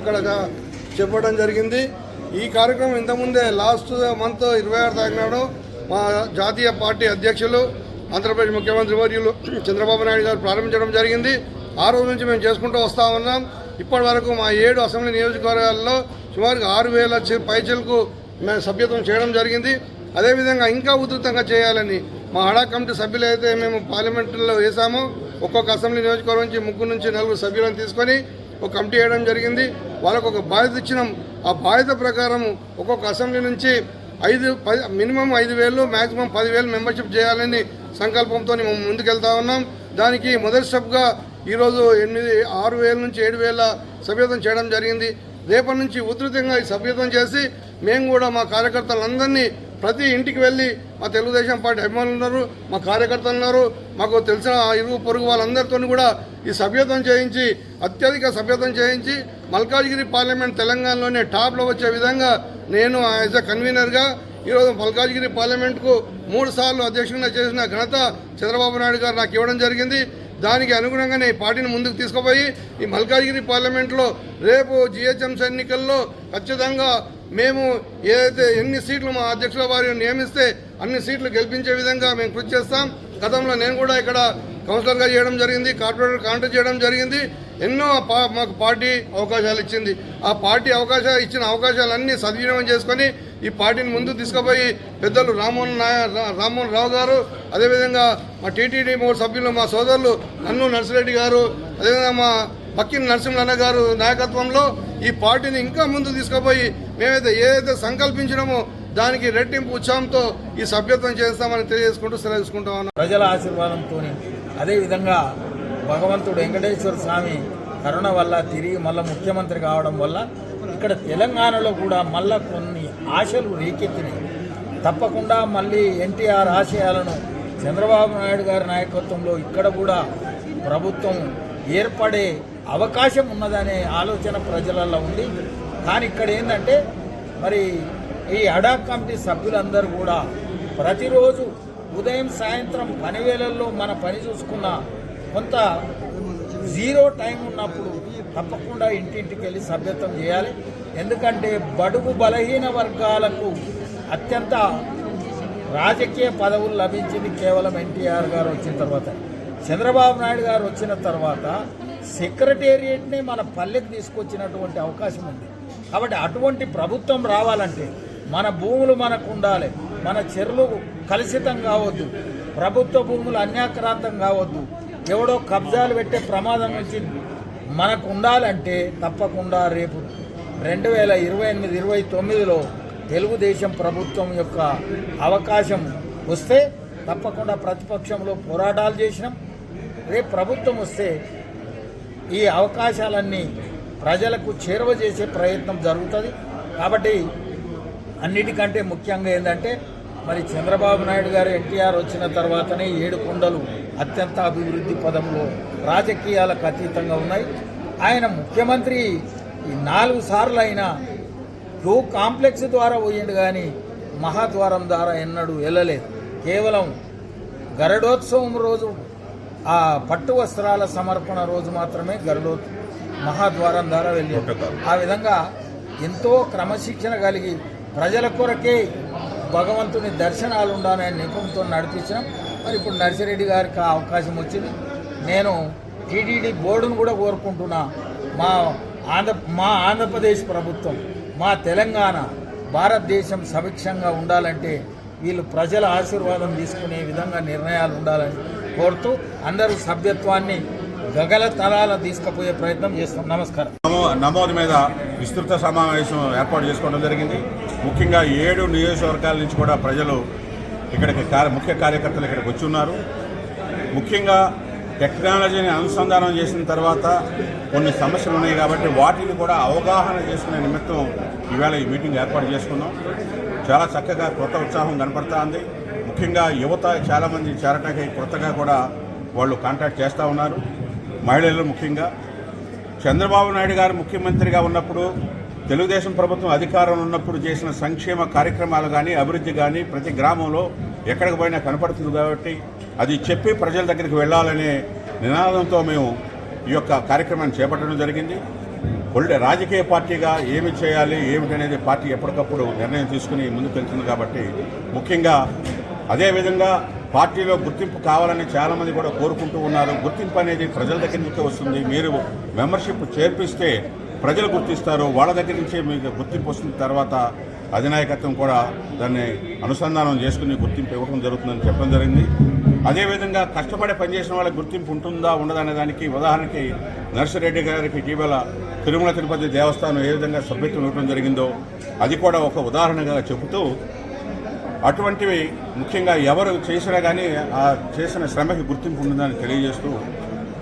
ఇక్కడ చెప్పడం జరిగింది. ఈ కార్యక్రమం ఇంతకుముందే లాస్ట్ మంత్ ఇరవై ఆరు తారీఖు మా జాతీయ పార్టీ అధ్యక్షులు ఆంధ్రప్రదేశ్ ముఖ్యమంత్రి వర్యులు చంద్రబాబు నాయుడు గారు ప్రారంభించడం జరిగింది. ఆ రోజు నుంచి మేము చేసుకుంటూ వస్తూ ఉన్నాం. ఇప్పటి వరకు మా ఏడు అసెంబ్లీ నియోజకవర్గాల్లో సుమారుగా ఆరు వేల పైచలకు మేము సభ్యత్వం చేయడం జరిగింది. అదేవిధంగా ఇంకా ఉధృతంగా చేయాలని మా హడా కమిటీ సభ్యులు అయితే మేము పార్లమెంటులో వేసామో ఒక్కొక్క అసెంబ్లీ నియోజకవర్గం నుంచి ముగ్గురు నుంచి నలుగురు సభ్యులను తీసుకొని ఒక కమిటీ వేయడం జరిగింది. వాళ్ళకు ఒక బాధ్యత ఇచ్చినాం. ఆ బాధ్యత ప్రకారం ఒక్కొక్క అసెంబ్లీ నుంచి ఐదు పది మినిమం ఐదు వేలు మ్యాక్సిమం పదివేలు మెంబర్షిప్ చేయాలని సంకల్పంతో మేము ముందుకెళ్తా ఉన్నాం. దానికి మొదటి స్టెప్గా ఈరోజు ఎనిమిది ఆరు వేల నుంచి ఏడు వేల సభ్యత్వం చేయడం జరిగింది. రేపటి నుంచి ఉధృతంగా ఈ సభ్యత్వం చేసి మేము కూడా మా కార్యకర్తలందరినీ ప్రతి ఇంటికి వెళ్ళి మా తెలుగుదేశం పార్టీ అభిమానులు ఉన్నారు మా కార్యకర్తలు ఉన్నారు మాకు తెలిసిన ఇరుగు పొరుగు వాళ్ళందరితో కూడా ఈ సభ్యత్వం చేయించి అత్యధిక సభ్యత్వం చేయించి మల్కాజ్గిరి పార్లమెంట్ తెలంగాణలోనే టాప్లో వచ్చే విధంగా నేను యాజ్ అ కన్వీనర్గా ఈరోజు మల్కాజ్గిరి పార్లమెంట్కు మూడు సార్లు అధ్యక్షంగా చేసిన ఘనత చంద్రబాబు నాయుడు గారు నాకు ఇవ్వడం జరిగింది. దానికి అనుగుణంగానే ఈ పార్టీని ముందుకు తీసుకుపోయి ఈ మల్కాజ్గిరి పార్లమెంట్లో రేపు జిహెచ్ఎంసీ ఎన్నికల్లో ఖచ్చితంగా మేము ఏదైతే ఎన్ని సీట్లు మా అధ్యక్షుల వారు నియమిస్తే అన్ని సీట్లు గెలిపించే విధంగా మేము కృషి చేస్తాం. గతంలో నేను కూడా ఇక్కడ కౌన్సిలర్గా చేయడం జరిగింది కార్పొరేటర్ కాంటాక్ట్ చేయడం జరిగింది. ఎన్నో పా- మాకు పార్టీ అవకాశాలు ఇచ్చింది. ఆ పార్టీ అవకాశాలు ఇచ్చిన అవకాశాలన్నీ సద్వినియోగం చేసుకొని ఈ పార్టీని ముందు తీసుకుపోయి పెద్దలు రామ్మోహన్ నాయ రామ్మోహన్ రావు గారు అదేవిధంగా మా టీటీడీ మూడు సభ్యులు మా సోదరులు నన్ను నర్సిరెడ్డి గారు అదేవిధంగా మా పక్కిన నరసింహన్న గారు నాయకత్వంలో ఈ పార్టీని ఇంకా ముందు తీసుకుపోయి మేమైతే ఏదైతే సంకల్పించినామో దానికి రెట్టింపు ఉత్సాహంతో ఈ సభ్యత్వం చేస్తామని తెలియజేసుకుంటూ సెలవు ఉన్నాం. ప్రజల ఆశీర్వాదంతో అదేవిధంగా భగవంతుడు వెంకటేశ్వర స్వామి కరుణ వల్ల తిరిగి మళ్ళీ ముఖ్యమంత్రి కావడం వల్ల ఇక్కడ తెలంగాణలో కూడా మళ్ళా కొంత ఆశలు రేకెత్తినాయి. తప్పకుండా మళ్ళీ ఎన్టీఆర్ ఆశయాలను చంద్రబాబు నాయుడు గారి నాయకత్వంలో ఇక్కడ కూడా ప్రభుత్వం ఏర్పడే అవకాశం ఉన్నదనే ఆలోచన ప్రజలలో ఉంది. కానీ ఇక్కడ ఏంటంటే మరి ఈ అడాక్ కమిటీ సభ్యులందరూ కూడా ప్రతిరోజు ఉదయం సాయంత్రం పనివేళల్లో మన పని చూసుకున్న కొంత జీరో టైం ఉన్నప్పుడు తప్పకుండా ఇంటింటికి వెళ్ళి సభ్యత్వం చేయాలి. ఎందుకంటే బడుగు బలహీన వర్గాలకు అత్యంత రాజకీయ పదవులు లభించింది కేవలం ఎన్టీఆర్ గారు వచ్చిన తర్వాత. చంద్రబాబు నాయుడు గారు వచ్చిన తర్వాత సెక్రటేరియట్ని మన పల్లెకి తీసుకొచ్చినటువంటి అవకాశం ఉంది. కాబట్టి అటువంటి ప్రభుత్వం రావాలంటే మన భూములు మనకు ఉండాలి. మన చెరువులు కలుషితం కావద్దు. ప్రభుత్వ భూములు అన్యాక్రాంతం కావద్దు. ఎవడో కబ్జాలు పెట్టే ప్రమాదం నుంచి మనకు ఉండాలంటే తప్పకుండా రేపు రెండు వేల ఇరవై ఎనిమిది ఇరవై తొమ్మిదిలో తెలుగుదేశం ప్రభుత్వం యొక్క అవకాశం వస్తే తప్పకుండా ప్రతిపక్షంలో పోరాటాలు చేసినాం. రేపు ప్రభుత్వం వస్తే ఈ అవకాశాలన్నీ ప్రజలకు చేరువ చేసే ప్రయత్నం జరుగుతుంది. కాబట్టి అన్నిటికంటే ముఖ్యంగా ఏంటంటే మరి చంద్రబాబు నాయుడు గారు ఎన్టీఆర్ వచ్చిన తర్వాతనే ఏడు కొండలు అత్యంత అభివృద్ధి పదంలో రాజకీయాలకు అతీతంగా ఉన్నాయి. ఆయన ముఖ్యమంత్రి ఈ నాలుగు సార్లు అయినా క్యూ కాంప్లెక్స్ ద్వారా పోయిండు కానీ మహాద్వారం ద్వారా ఎన్నడూ వెళ్ళలేదు. కేవలం గరుడోత్సవం రోజు ఆ పట్టు వస్త్రాల సమర్పణ రోజు మాత్రమే గరుడో మహాద్వారం ద్వారా వెళ్ళి ఆ విధంగా ఎంతో క్రమశిక్షణ కలిగి ప్రజల కొరకే భగవంతుని దర్శనాలు ఉండాలనే నిపుణతో నడిపించాం మరి ఇప్పుడు నర్సిరెడ్డి గారికి అవకాశం వచ్చింది. నేను టీటీడీ బోర్డును కూడా కోరుకుంటున్నా. మా ఆంధ్ర మా ఆంధ్రప్రదేశ్ ప్రభుత్వం మా తెలంగాణ భారతదేశం సవిక్షంగా ఉండాలంటే వీళ్ళు ప్రజల ఆశీర్వాదం తీసుకునే విధంగా నిర్ణయాలు ఉండాలని కోరుతూ అందరూ సభ్యత్వాన్ని గగల తలాల తీసుకుపోయే ప్రయత్నం చేస్తాం నమస్కారం. నమో నమోదు మీద విస్తృత సమావేశం ఏర్పాటు చేసుకోవడం జరిగింది. ముఖ్యంగా ఏడు నియోజకవర్గాల నుంచి కూడా ప్రజలు ఇక్కడికి కార్య ముఖ్య కార్యకర్తలు ఇక్కడికి వచ్చి ఉన్నారు. ముఖ్యంగా టెక్నాలజీని అనుసంధానం చేసిన తర్వాత కొన్ని సమస్యలు ఉన్నాయి కాబట్టి వాటిని కూడా అవగాహన చేసుకునే నిమిత్తం ఈవేళ ఈ మీటింగ్ ఏర్పాటు చేసుకున్నాం. చాలా చక్కగా కొత్త ఉత్సాహం కనపడతా ఉంది ముఖ్యంగా యువత చాలామంది చేరటానికి కొత్తగా కూడా వాళ్ళు కాంటాక్ట్ చేస్తూ ఉన్నారు. మహిళలు ముఖ్యంగా. చంద్రబాబు నాయుడు గారు ముఖ్యమంత్రిగా ఉన్నప్పుడు తెలుగుదేశం ప్రభుత్వం అధికారంలో ఉన్నప్పుడు చేసిన సంక్షేమ కార్యక్రమాలు కానీ అభివృద్ధి కానీ ప్రతి గ్రామంలో ఎక్కడికి పోయినా కనపడుతుంది కాబట్టి అది చెప్పి ప్రజల దగ్గరికి వెళ్ళాలనే నినాదంతో మేము ఈ యొక్క కార్యక్రమాన్ని చేపట్టడం జరిగింది. రాజకీయ పార్టీగా ఏమి చేయాలి ఏమిటనేది పార్టీ ఎప్పటికప్పుడు నిర్ణయం తీసుకుని ముందుకు వెళ్తుంది కాబట్టి ముఖ్యంగా అదేవిధంగా పార్టీలో గుర్తింపు కావాలని చాలామంది కూడా కోరుకుంటూ ఉన్నారు. గుర్తింపు అనేది ప్రజల దగ్గర నుంచే వస్తుంది. మీరు మెంబర్షిప్ చేర్పిస్తే ప్రజలు గుర్తిస్తారు వాళ్ళ దగ్గర నుంచే మీకు గుర్తింపు వస్తున్న తర్వాత అధినాయకత్వం కూడా దాన్ని అనుసంధానం చేసుకుని గుర్తింపు ఇవ్వడం జరుగుతుందని చెప్పడం జరిగింది. అదేవిధంగా కష్టపడి పనిచేసిన వాళ్ళకి గుర్తింపు ఉంటుందా ఉండదా అనే దానికి ఉదాహరణకి నర్సిరెడ్డి గారికి ఇటీవల తిరుమల తిరుపతి దేవస్థానం ఏ విధంగా సభ్యత్వం ఇవ్వడం జరిగిందో అది కూడా ఒక ఉదాహరణగా చెబుతూ అటువంటివి ముఖ్యంగా ఎవరు చేసినా కానీ ఆ చేసిన శ్రమకి గుర్తింపు ఉంటుందని తెలియజేస్తూ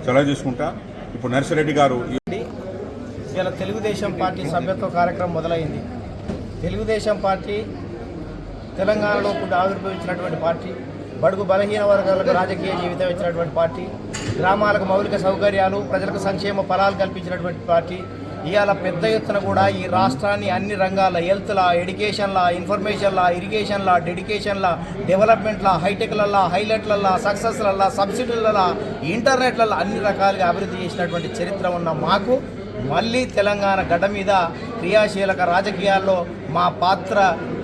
సెలవు తీసుకుంటా. ఇప్పుడు నర్సిరెడ్డి గారు ఇలా తెలుగుదేశం పార్టీ సభ్యత్వ కార్యక్రమం మొదలైంది. తెలుగుదేశం పార్టీ తెలంగాణలో ఇప్పుడు ఆవిర్భవించినటువంటి పార్టీ బడుగు బలహీన వర్గాలకు రాజకీయ జీవితం ఇచ్చినటువంటి పార్టీ గ్రామాలకు మౌలిక సౌకర్యాలు ప్రజలకు సంక్షేమ ఫలాలు కల్పించినటువంటి పార్టీ ఇవాళ పెద్ద ఎత్తున కూడా ఈ రాష్ట్రాన్ని అన్ని రంగాల హెల్త్లా ఎడ్యుకేషన్లా ఇన్ఫర్మేషన్లా ఇరిగేషన్లా డెడికేషన్లా డెవలప్మెంట్లా హైటెక్లల్లా హైలైట్లల్లా సక్సెస్లల్లా సబ్సిడీలల్లా ఇంటర్నెట్లల్లా అన్ని రకాలుగా అభివృద్ధి చేసినటువంటి చరిత్ర ఉన్న మాకు మళ్ళీ తెలంగాణ గడ్డ మీద క్రియాశీలక రాజకీయాల్లో మా పాత్ర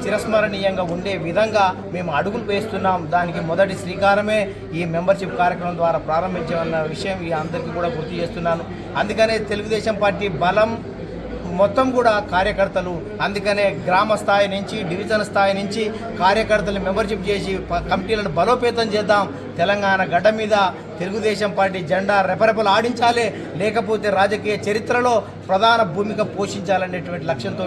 చిరస్మరణీయంగా ఉండే విధంగా మేము అడుగులు వేస్తున్నాం. దానికి మొదటి శ్రీకారమే ఈ మెంబర్షిప్ కార్యక్రమం ద్వారా ప్రారంభించామన్న విషయం ఈ అందరికీ కూడా గుర్తు చేస్తున్నాను. అందుకనే తెలుగుదేశం పార్టీ బలం మొత్తం కూడా కార్యకర్తలు అందుకనే గ్రామ స్థాయి నుంచి డివిజన్ స్థాయి నుంచి కార్యకర్తలు మెంబర్షిప్ చేసి కమిటీలను బలోపేతం చేద్దాం. తెలంగాణ గడ్డ మీద తెలుగుదేశం పార్టీ జెండా రెపరెపలు ఆడించాలి లేకపోతే రాజకీయ చరిత్రలో ప్రధాన భూమిక పోషించాలనేటువంటి లక్ష్యంతో